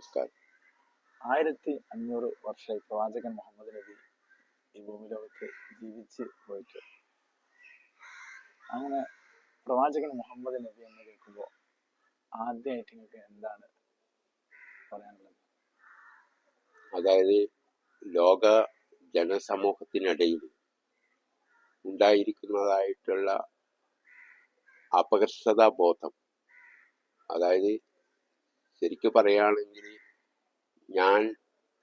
നമസ്കാരം ആയിരത്തി അഞ്ഞൂറ് വർഷമായി പ്രവാചകൻ മുഹമ്മദ് നബി ഈ ഭൂമി ലോകത്ത് ജീവിച്ച് പോയിട്ട്. അങ്ങനെ പ്രവാചകൻ മുഹമ്മദ് നബി എന്ന് കേൾക്കുമ്പോൾ ആദ്യമായിട്ട് നിങ്ങൾക്ക് എന്താണ് പറയാനുള്ളത്? അതായത് ലോക ജനസമൂഹത്തിനിടയിൽ ഉണ്ടായിരിക്കുന്നതായിട്ടുള്ള അപകർഷതാ ബോധം അതായത് ശരിക്കും പറയുകയാണെങ്കിൽ ഞാൻ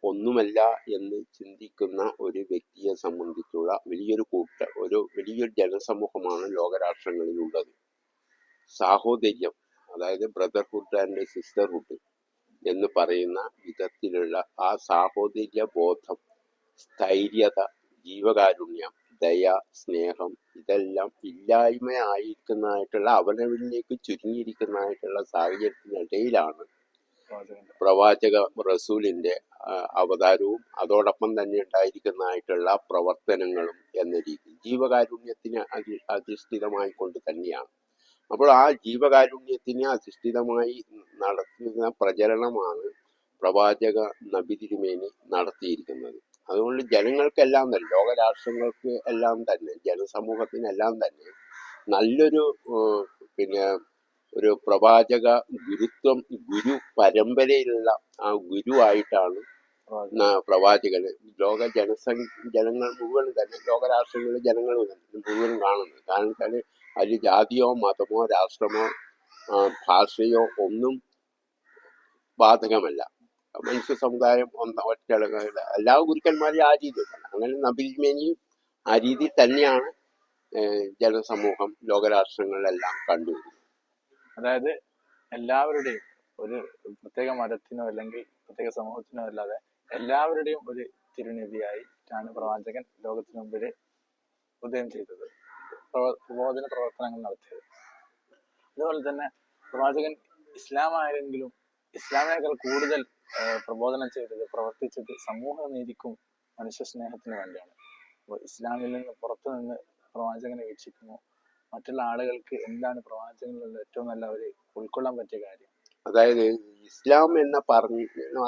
ഒന്നുമല്ല എന്ന് ചിന്തിക്കുന്ന ഒരു വ്യക്തിയെ സംബന്ധിച്ചുള്ള വലിയൊരു കൂട്ട ഒരു വലിയൊരു ജനസമൂഹമാണ് ലോകരാഷ്ട്രങ്ങളിലുള്ളത്. സാഹോദര്യം അതായത് ബ്രദർഹുഡ് ആൻഡ് സിസ്റ്റർഹുഡ് എന്ന് പറയുന്ന വിധത്തിലുള്ള ആ സാഹോദര്യ ബോധം സ്ഥൈര്യത ജീവകാരുണ്യം ദയ സ്നേഹം ഇതെല്ലാം ഇല്ലായ്മയായിരിക്കുന്നതായിട്ടുള്ള അവനവനിലേക്ക് ചുരുങ്ങിയിരിക്കുന്നതായിട്ടുള്ള സാഹചര്യത്തിനിടയിലാണ് പ്രവാചക റസൂലിന്റെ അവതാരവും അതോടൊപ്പം തന്നെ ഉണ്ടായിരിക്കുന്നതായിട്ടുള്ള പ്രവർത്തനങ്ങളും എന്ന രീതി ജീവകാരുണ്യത്തിന് അധി അധിഷ്ഠിതമായി കൊണ്ട് തന്നെയാണ്. അപ്പോൾ ആ ജീവകാരുണ്യത്തിന് അധിഷ്ഠിതമായി നടത്തുന്ന പ്രചരണമാണ് പ്രവാചക നബി തിരുമേനി നടത്തിയിരിക്കുന്നത്. അതുകൊണ്ട് ജനങ്ങൾക്കെല്ലാം തന്നെ ലോകരാഷ്ട്രങ്ങൾക്ക് എല്ലാം തന്നെ ജനസമൂഹത്തിനെല്ലാം തന്നെ നല്ലൊരു പിന്നെ ഒരു പ്രവാചക ഗുരുത്വം ഗുരു പരമ്പരയിലുള്ള ആ ഗുരുവായിട്ടാണ് പ്രവാചകന്. ലോക ജനസം ജനങ്ങൾ മുഴുവൻ തന്നെ ലോകരാഷ്ട്രങ്ങളിലെ ജനങ്ങൾ മുഴുവൻ കാണുന്നത്. കാരണം വെച്ചാൽ അതിൽ ജാതിയോ മതമോ രാഷ്ട്രമോ ഭാഷയോ ഒന്നും ബാധകമല്ല. മനുഷ്യ സമുദായം ഒന്ന ഒറ്റ എല്ലാ ഗുരുക്കന്മാരും ആ രീതിയിലാണ് അങ്ങനെ നബിമേനിയും ആ രീതിയിൽ തന്നെയാണ് ജനസമൂഹം ലോകരാഷ്ട്രങ്ങളിലെല്ലാം കണ്ടുവരുന്നത്. അതായത് എല്ലാവരുടെയും ഒരു പ്രത്യേക മതത്തിനോ അല്ലെങ്കിൽ പ്രത്യേക സമൂഹത്തിനോ അല്ലാതെ എല്ലാവരുടെയും ഒരു തിരുനബിയായിട്ടാണ് പ്രവാചകൻ ലോകത്തിന് മുമ്പിൽ ഉദയം ചെയ്തത്. പ്രബോധന പ്രവർത്തനങ്ങൾ നടത്തിയത്. അതുപോലെ തന്നെ പ്രവാചകൻ ഇസ്ലാം ആയിരുന്നെങ്കിലും ഇസ്ലാമിനേക്കാൾ കൂടുതൽ പ്രബോധനം ചെയ്തത് പ്രവർത്തിച്ചത് സമൂഹ നീതിക്കും മനുഷ്യ സ്നേഹത്തിനു വേണ്ടിയാണ്. അപ്പോൾ ഇസ്ലാമിൽ നിന്ന് പുറത്തു നിന്ന് പ്രവാചകനെ വീക്ഷിക്കുമ്പോൾ മറ്റുള്ള ആളുകൾക്ക് എന്താണ് പ്രവാചകനിലുള്ള ഏറ്റവും നല്ല ഒരു ഉൾക്കൊള്ളാൻ പറ്റിയ കാര്യം? അതായത് ഇസ്ലാം എന്ന പറഞ്ഞ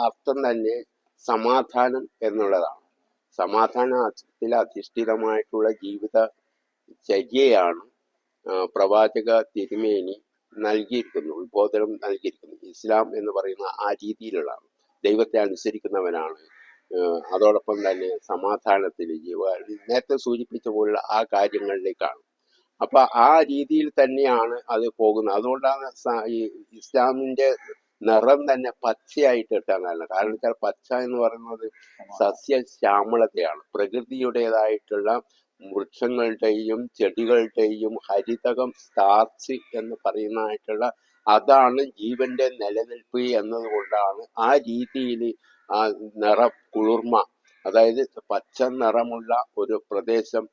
അർത്ഥം തന്നെ സമാധാനം എന്നുള്ളതാണ്. സമാധാനത്തിൽ അധിഷ്ഠിതമായിട്ടുള്ള ജീവിത ചര്യയാണ് പ്രവാചക തിരുമേനി നൽകിയിരിക്കുന്നു ഉത്ബോധനം നൽകിയിരിക്കുന്നു. ഇസ്ലാം എന്ന് പറയുന്ന ആ രീതിയിലുള്ളതാണ്. ദൈവത്തെ അനുസരിക്കുന്നവനാണ് അതോടൊപ്പം തന്നെ സമാധാനത്തിൽ ജീവ നേരത്തെ സൂചിപ്പിച്ച പോലുള്ള ആ കാര്യങ്ങളിലേക്കാണ് അപ്പൊ ആ രീതിയിൽ തന്നെയാണ് അത് പോകുന്നത്. അതുകൊണ്ടാണ് ഈ ഇസ്ലാമിന്റെ നിറം തന്നെ പച്ചയായിട്ട് കിട്ടാൻ കാരണം. കാരണം വെച്ചാൽ പച്ച എന്ന് പറയുന്നത് സസ്യശ്യാമളതയാണ് പ്രകൃതിയുടേതായിട്ടുള്ള വൃക്ഷങ്ങളുടെയും ചെടികളുടെയും ഹരിതകം സ്റ്റാർച്ച് എന്ന് പറയുന്നതായിട്ടുള്ള അതാണ് ജീവന്റെ നിലനിൽപ്പ് എന്നതുകൊണ്ടാണ് ആ രീതിയിൽ ആ നിറ കുളിർമ അതായത് പച്ച നിറമുള്ള ഒരു പ്രദേശം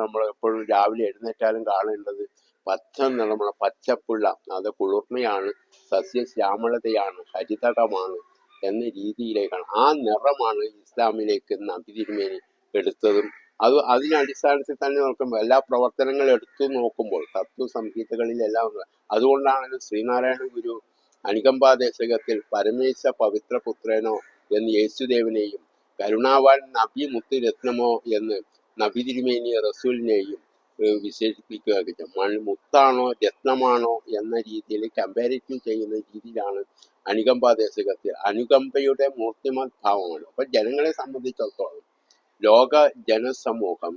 നമ്മൾ എപ്പോഴും രാവിലെ എഴുന്നേറ്റാലും കാണേണ്ടത് പച്ച നിറമുള്ള പച്ചപ്പുള്ള അത് കുളിർമയാണ് സസ്യശ്യാമളതയാണ് ഹരിതടമാണ് എന്ന രീതിയിലേക്കാണ് ആ നിറമാണ് ഇസ്ലാമിലേക്ക് നബി തിരുമേനി എടുത്തതും അത് അതിനടിസ്ഥാനത്തിൽ തന്നെ നോക്കുമ്പോൾ എല്ലാ പ്രവർത്തനങ്ങളും എടുത്തു നോക്കുമ്പോൾ തത്വ സംഹിതകളിലെല്ലാം ഉണ്ട്. അതുകൊണ്ടാണ് ശ്രീനാരായണ ഗുരു അനുകമ്പാദേശകത്തിൽ പരമേശ പവിത്ര പുത്രനോ എന്ന് യേശുദേവനെയും കരുണാവാൻ നബി മുത്ത് രത്നമോ എന്ന് നബി തിരുമേനിയ റസൂലിനെയും വിശേഷിപ്പിക്കുകയൊക്കെ ചെയ്യും മൺ മുത്താണോ രത്നമാണോ എന്ന രീതിയിൽ കമ്പാരിറ്റീവ് ചെയ്യുന്ന രീതിയിലാണ് അനുകമ്പാദേശകത്തിൽ അനുകമ്പയുടെ മൂർത്തിമത് ഭാവമാണ്. അപ്പൊ ജനങ്ങളെ സംബന്ധിച്ചിടത്തോളം ലോക ജനസമൂഹം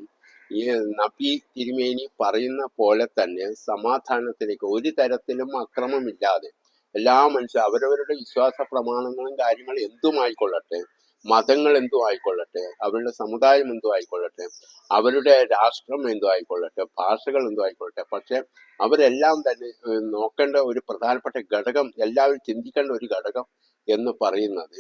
ഈ നബി തിരുമേനി പറയുന്ന പോലെ തന്നെ സമാധാനത്തിലേക്ക് ഒരു തരത്തിലും അക്രമമില്ലാതെ എല്ലാ മനുഷ്യ അവരവരുടെ വിശ്വാസ പ്രമാണങ്ങളും കാര്യങ്ങളും എന്തുമായിക്കൊള്ളട്ടെ മതങ്ങൾ എന്തോ ആയിക്കൊള്ളട്ടെ അവരുടെ സമുദായം എന്തോ ആയിക്കൊള്ളട്ടെ അവരുടെ രാഷ്ട്രം എന്തോ ആയിക്കൊള്ളട്ടെ ഭാഷകൾ എന്തോ ആയിക്കൊള്ളട്ടെ. പക്ഷെ അവരെല്ലാം തന്നെ നോക്കേണ്ട ഒരു പ്രധാനപ്പെട്ട ഘടകം എല്ലാവരും ചിന്തിക്കേണ്ട ഒരു ഘടകം എന്ന് പറയുന്നത്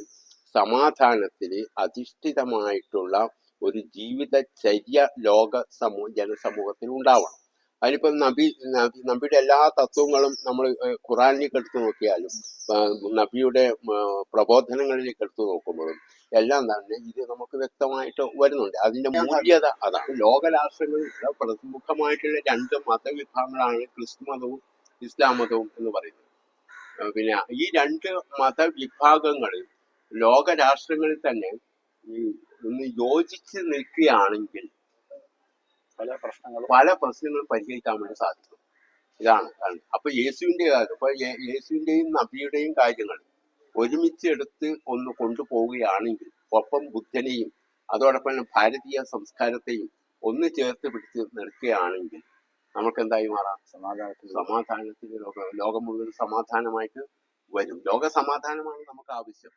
സമാധാനത്തിൽ അധിഷ്ഠിതമായിട്ടുള്ള ഒരു ജീവിതചര്യ ലോക സമൂഹ ജനസമൂഹത്തിൽ ഉണ്ടാവണം. അതിനിപ്പോ നബി നബി നബിയുടെ എല്ലാ തത്വങ്ങളും നമ്മൾ ഖുറാനിലേക്ക് എടുത്തു നോക്കിയാലും നബിയുടെ പ്രബോധനങ്ങളിലേക്ക് എടുത്തു നോക്കുമ്പോഴും എല്ലാം തന്നെ ഇത് നമുക്ക് വ്യക്തമായിട്ട് വരുന്നുണ്ട്. അതിന്റെ മൂല്യത അതാണ്. ലോകരാഷ്ട്രങ്ങളിൽ പ്രമുഖമായിട്ടുള്ള രണ്ട് മതവിഭാഗങ്ങളാണ് ക്രിസ്തു മതവും ഇസ്ലാം മതവും എന്ന് പറയുന്നത്. പിന്നെ ഈ രണ്ട് മതവിഭാഗങ്ങളിൽ ലോക രാഷ്ട്രങ്ങളിൽ തന്നെ ഈ ഒന്ന് യോജിച്ച് നിൽക്കുകയാണെങ്കിൽ പല പ്രശ്നങ്ങളും പല പ്രശ്നങ്ങളും പരിഹരിക്കാൻ വേണ്ടി സാധിക്കും ഇതാണ് അപ്പൊ യേശുവിന്റെ കാര്യം അപ്പൊ യേശുവിന്റെയും നബിയുടെയും കാര്യങ്ങൾ ഒരുമിച്ച് എടുത്ത് ഒന്ന് കൊണ്ടുപോവുകയാണെങ്കിൽ ഒപ്പം ബുദ്ധനെയും അതോടൊപ്പം തന്നെ ഭാരതീയ സംസ്കാരത്തെയും ഒന്ന് ചേർത്ത് പിടിച്ച് നിർത്തുകയാണെങ്കിൽ നമുക്ക് എന്തായി മാറാം? സമാധാനത്തിൽ സമാധാനത്തിന്റെ ലോകം ലോകം മുഴുവൻ സമാധാനമായിട്ട് വരും. ലോക സമാധാനമാണ് നമുക്ക് ആവശ്യം.